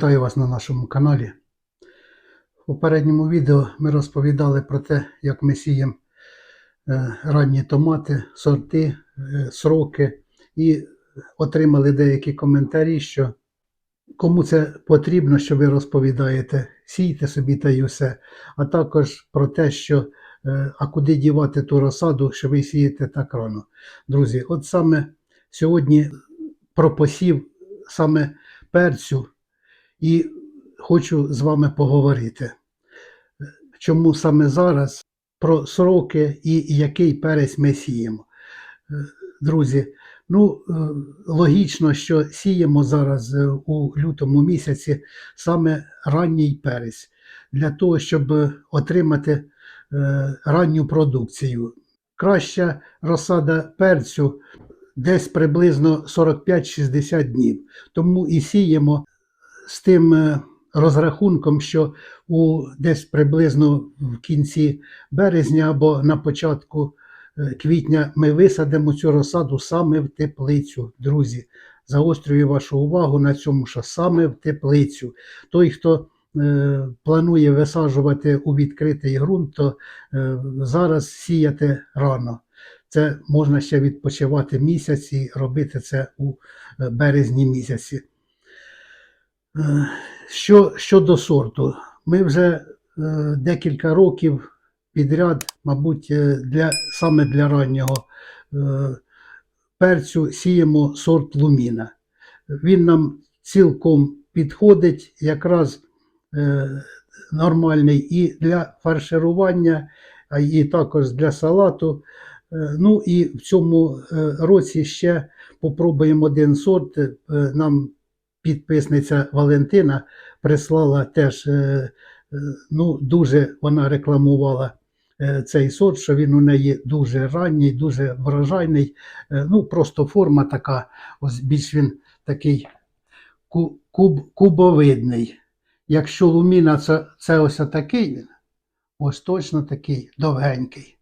Вітаю вас на нашому каналі. В попередньому відео ми розповідали про те, як ми сіємо е, ранні томати, сорти, е, сроки і отримали деякі коментарі, що кому це потрібно, що ви розповідаєте, сійте собі та й усе. А також про те, що е, а куди дівати ту розсаду, що ви сієте так рано. Друзі, от саме сьогодні про посів саме перцю і хочу з вами поговорити. Чому саме зараз про сроки і який перець ми сіємо. Друзі, ну е, логічно, що сіємо зараз е, у лютому місяці саме ранній перець для того, щоб отримати е, ранню продукцію. Краща розсада перцю десь приблизно 45-60 днів. Тому і сіємо з тим е, розрахунком, що у десь приблизно в кінці березня або на початку е, квітня ми висадимо цю розсаду саме в теплицю. Друзі, загострюю вашу увагу на цьому, що саме в теплицю. Той, хто е, планує висаджувати у відкритий ґрунт, то е, зараз сіяти рано. Це можна ще відпочивати місяць і робити це у е, березні місяці. Е, Що, щодо сорту, ми вже е, декілька років підряд, мабуть, е, для, саме для раннього перцю сіємо сорт луміна. Він нам цілком підходить, якраз нормальний і для фарширування, і також для салату. Ну і в цьому році ще попробуємо один сорт. Нам підписниця Валентина прислала теж, е, е, ну, дуже вона рекламувала е, цей сорт, що він у неї дуже ранній, дуже врожайний. Е, Ну, просто форма така, ось більш він такий куб, кубовидний. Якщо луміна це, це ось такий він, ось точно такий довгенький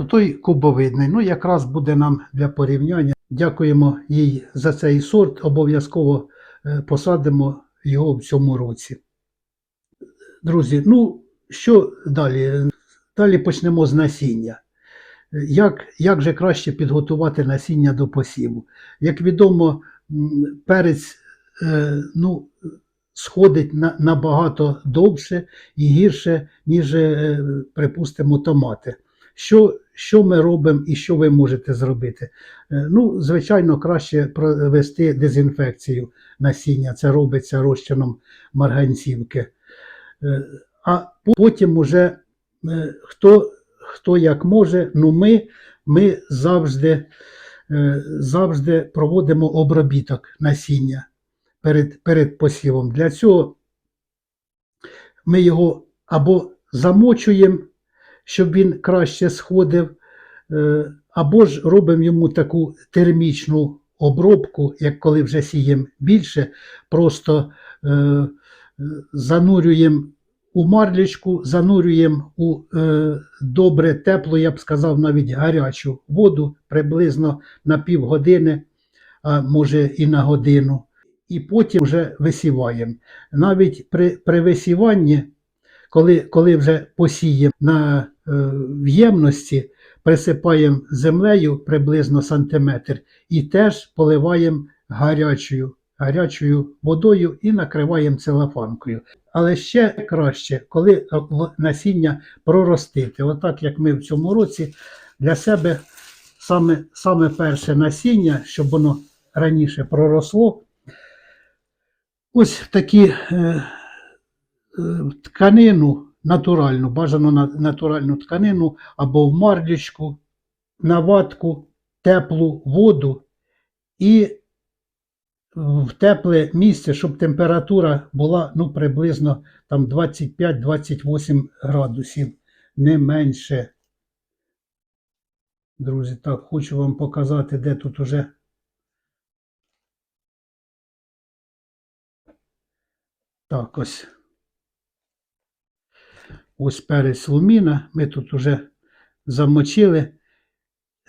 то той кубовидний. Ну, якраз буде нам для порівняння. Дякуємо їй за цей сорт. Обов'язково е, посадимо його в цьому році. Друзі, ну що далі? Далі почнемо з насіння. Як, як же краще підготувати насіння до посіву? Як відомо, перець е, ну, сходить на, набагато довше і гірше, ніж, е, припустимо, томати. Що, що ми робимо і що ви можете зробити? Е, Ну, звичайно, краще провести дезінфекцію насіння. Це робиться розчином марганцівки. Е, А потім уже е, хто, хто як може, ну ми, ми завжди, завжди проводимо обробіток насіння перед, перед посівом. Для цього ми його або замочуємо, щоб він краще сходив, е, або ж робимо йому таку термічну обробку, як коли вже сіємо більше, просто е, занурюємо у марлічку, занурюємо у е, добре теплу, я б сказав, навіть гарячу воду приблизно на півгодини, а може і на годину. І потім вже висіваємо. Навіть при, при висіванні, коли, коли вже посіємо на е, в'ємності, присипаємо землею приблизно сантиметр і теж поливаємо гарячою, гарячою водою і накриваємо целофанкою. Але ще краще, коли насіння проростити. Отак, як ми в цьому році для себе саме, саме перше насіння, щоб воно раніше проросло. Ось такі е, тканину натуральну, бажано на натуральну тканину або в марлічку, на ватку, теплу воду і в тепле місце, щоб температура була ну, приблизно там 25-28 градусів, не менше. Друзі, так, хочу вам показати, де тут уже. Так, ось. Ось перець луміна. Ми тут уже замочили.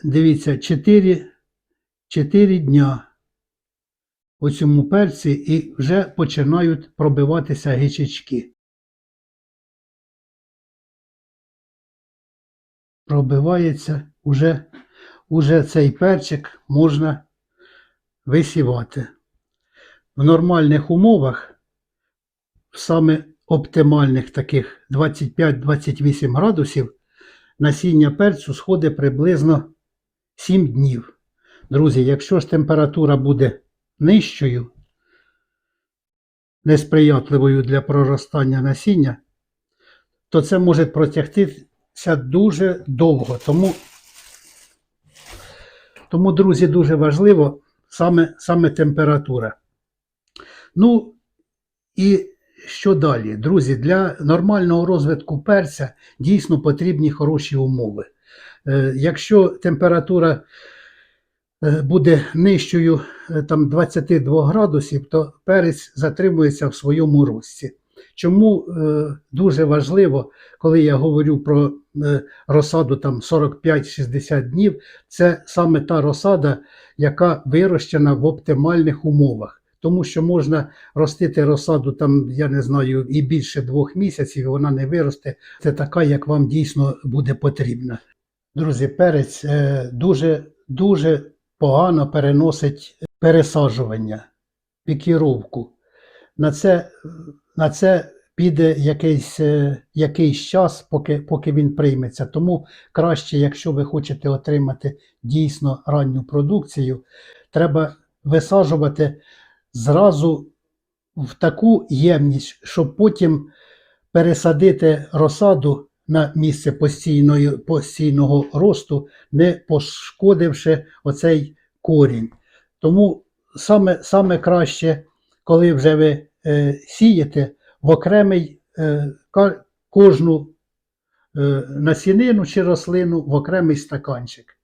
Дивіться, 4, 4 дня. у цьому перці і вже починають пробиватися гичечки. Пробивається уже, уже цей перчик можна висівати. В нормальних умовах, саме оптимальних таких 25-28 градусів, насіння перцю сходить приблизно 7 днів. Друзі, якщо ж температура буде нижчою, несприятливою для проростання насіння, то це може протягтися дуже довго. Тому, тому друзі, дуже важливо саме, саме температура. Ну і що далі? Друзі, для нормального розвитку перця дійсно потрібні хороші умови. Е, Якщо температура е, буде нижчою е, там, 22 градусів, то перець затримується в своєму рості. Чому дуже важливо, коли я говорю про розсаду там 45-60 днів, це саме та розсада, яка вирощена в оптимальних умовах. Тому що можна ростити розсаду там, я не знаю, і більше двох місяців, і вона не виросте. Це така, як вам дійсно буде потрібна. Друзі, перець е, дуже, дуже погано переносить пересаджування, пікіровку. На це, на це піде якийсь, е, якийсь час, поки, поки він прийметься. Тому краще, якщо ви хочете отримати дійсно ранню продукцію, треба висаджувати зразу в таку ємність, щоб потім пересадити розсаду на місце постійної, постійного росту, не пошкодивши оцей корінь. Тому саме, саме краще, коли вже ви е, сієте в окремий е, кожну е, насінину чи рослину в окремий стаканчик.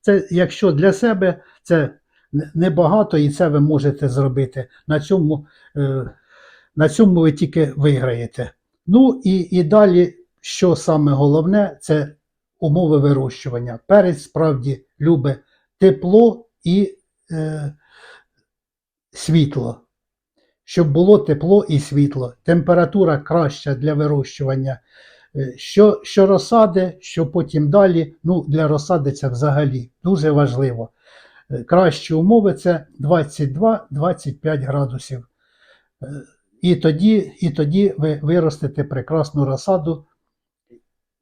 Це якщо для себе це небагато, і це ви можете зробити. На цьому, е, на цьому ви тільки виграєте. Ну і, і далі, що саме головне, це умови вирощування. Перець справді любить тепло і е, світло. Щоб було тепло і світло. Температура краща для вирощування. Е, Що, що розсади, що потім далі. Ну, для розсади це взагалі дуже важливо. Е, Кращі умови це 22-25 градусів. Е, І тоді, і тоді ви виростете прекрасну розсаду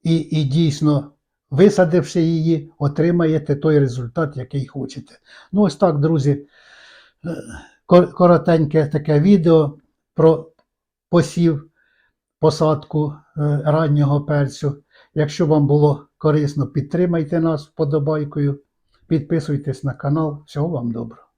і, і дійсно, висадивши її, отримаєте той результат, який хочете. Ну, ось так, друзі, е, коротеньке таке відео про посів, посадку раннього перцю. Якщо вам було корисно, підтримайте нас вподобайкою, підписуйтесь на канал. Всього вам доброго.